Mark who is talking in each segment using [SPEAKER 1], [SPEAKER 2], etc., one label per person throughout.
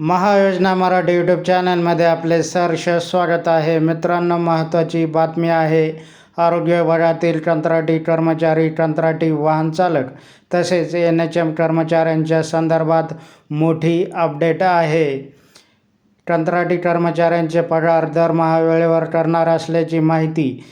[SPEAKER 1] महायोजना Marathi YouTube चॅनलमध्ये आपले सहर्ष स्वागत आहे. मित्रांनो महत्त्वाची बातमी आहे. आरोग्य विभागातील कंत्राटी कर्मचारी कंत्राटी वाहन चालक तसेच एन एच एम कर्मचाऱ्यांच्या संदर्भात मोठी अपडेट आहे. कंत्राटी कर्मचाऱ्यांचे पगार दरमहा वेळेवर करणार असल्याची माहिती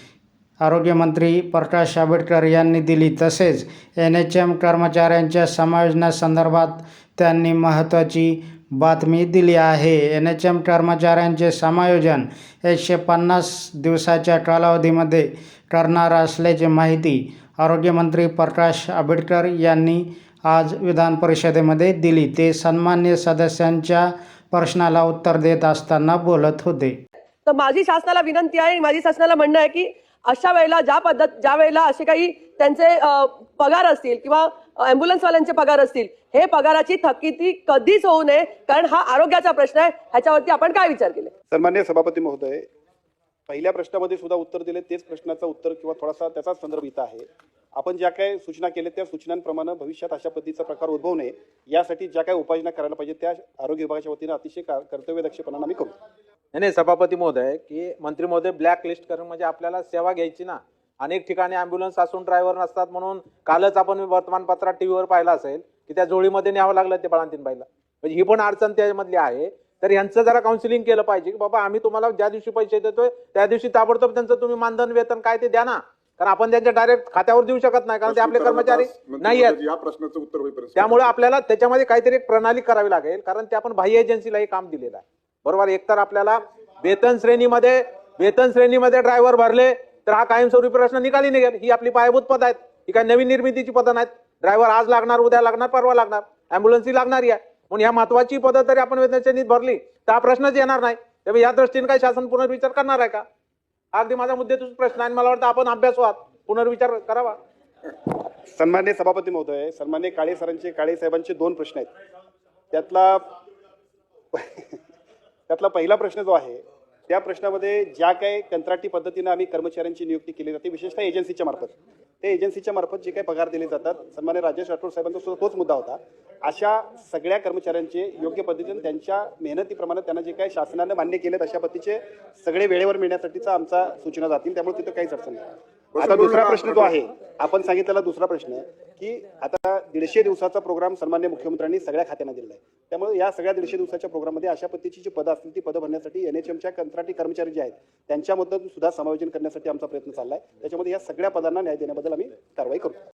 [SPEAKER 1] आरोग्यमंत्री प्रकाश आंबेडकर यांनी दिली. तसेच एन एच एम कर्मचाऱ्यांच्या समायोजनासंदर्भात त्यांनी महत्त्वाची बातमी दिली आहे. एन एच एम कर्मचाऱ्यांचे समायोजन एकशे पन्नास दिवसाच्या कालावधीमध्ये करणार असल्याची माहिती आरोग्यमंत्री प्रकाश आंबेडकर यांनी आज विधान परिषदेमध्ये दिली. ते सन्मान्य सदस्यांच्या प्रश्नाला उत्तर देत असताना बोलत होते.
[SPEAKER 2] तर माझी शासनाला विनंती आहे आणि माझी शासनाला म्हणणं आहे की अशा वेळेला ज्या पद्धत ज्या वेळेला असे काही त्यांचे पगार असतील किंवा अँब्युलन्सवाल्यांचे पगार असतील. हे पगाराची थकीती कधीच होऊ नये कारण हा आरोग्याचा प्रश्न आहे. ह्याच्यावरती आपण काय विचार केले?
[SPEAKER 3] सन्मान्य सभापती महोदय पहिल्या प्रश्नामध्ये सुद्धा उत्तर दिले. तेच प्रश्नाचं उत्तर किंवा थोडासा त्याचाच संदर्भ इथं आहे. आपण ज्या काही सूचना केल्या त्या सूचनांप्रमाणे भविष्यात अशा पद्धतीचा प्रकार उद्भवू नये. यासाठी ज्या काही उपाययोजना करायला पाहिजे त्या आरोग्य विभागाच्या वतीनं अतिशय का- कर्तव्यदक्षपणाने आम्ही करू.
[SPEAKER 4] नाही नाही सभापती महोदय की मंत्री महोदय ब्लॅक लिस्ट करून म्हणजे आपल्याला सेवा घ्यायची ना. अनेक ठिकाणी अँब्युलन्स असून ड्रायव्हर नसतात म्हणून कालच आपण वर्तमानपत्रात टीव्हीवर पाहिलं असेल की त्या जोळीमध्ये न्यावं लागलं ते बाळांतीन बाईला म्हणजे ही पण अडचण त्यामधली आहे. तर यांचं जरा काउन्सिलिंग केलं पाहिजे की बाबा आम्ही तुम्हाला ज्या दिवशी पैसे देतोय त्या दिवशी ताबडतोब त्यांचं तुम्ही मानधन वेतन काय ते द्या ना. कारण आपण त्यांच्या डायरेक्ट खात्यावर देऊ शकत नाही कारण ते आपले कर्मचारी नाही आहेत.
[SPEAKER 5] या प्रश्नाचं उत्तर होईपर्यंत
[SPEAKER 4] त्यामुळे आपल्याला त्याच्यामध्ये काहीतरी एक प्रणाली करावी लागेल कारण ते आपण बाह्य एजन्सीला हे काम दिलेलं आहे. बरोबर? एकतर आपल्याला वेतन श्रेणीमध्ये वेतन श्रेणीमध्ये ड्रायव्हर भरले तर हा कायमस्वरूपी प्रश्न निकाली निघेल. ही आपली पायाभूत पद आहेत. ही काय नवीन निर्मितीची पदं नाहीत. ड्रायव्हर आज लागणार उद्या लागणार परवा लागणार. अँब्युलन्सही लागणारी आहे. म्हणून ह्या महत्वाची पदं तरी आपण वेतन भरली तर हा प्रश्नच येणार नाही. त्यामुळे या दृष्टीने काही शासन पुनर्विचार करणार आहे का? अगदी माझा मुद्द्यातून प्रश्न आहे आणि मला वाटतं आपण अभ्यास व्हात पुनर्विचार करावा.
[SPEAKER 3] सन्मान्य सभापती महोदय सन्मान्य काळे सरांचे काळे साहेबांचे दोन प्रश्न आहेत. त्यातला त्यातला पहिला प्रश्न जो आहे त्या प्रश्नामध्ये ज्या काही कंत्राटी पद्धतीनं आम्ही कर्मचाऱ्यांची नियुक्ती केली जाते विशेषतः एजन्सीच्या मार्फत. त्या एजन्सीच्या मार्फत जे काही पगार दिले जातात सन्मान्य राजेश राठोड साहेबांचा सुद्धा तोच मुद्दा होता. अशा सगळ्या कर्मचाऱ्यांचे योग्य पद्धतीने त्यांच्या मेहनतीप्रमाणे त्यांना जे काही शासनानं मान्य केलेत अशा पद्धतीचे सगळे वेळेवर मिळण्यासाठीचा आमचा सूचना जातील त्यामुळे तिथं काहीच अडचण नाही. आता दुसरा प्रश्न जो आहे आपण सांगितलेला दुसरा प्रश्न की आता दीडशे दिवसाचा प्रोग्राम सन्मान्य मुख्यमंत्र्यांनी सगळ्या खात्यांना दिलेला आहे. त्यामुळे या सगळ्या दीडशे दिवसाच्या प्रोग्राममध्ये अशा पद्धतीची जी पदं असतील ती पदं भरण्यासाठी एन एच एमच्या कंत्राटी कर्मचारी जे आहेत त्यांच्यामधून सुद्धा समायोजन करण्यासाठी आमचा प्रयत्न चालला आहे त्याच्यामध्ये या सगळ्या पदांना न्याय देण्याबद्दल आम्ही कारवाई करू.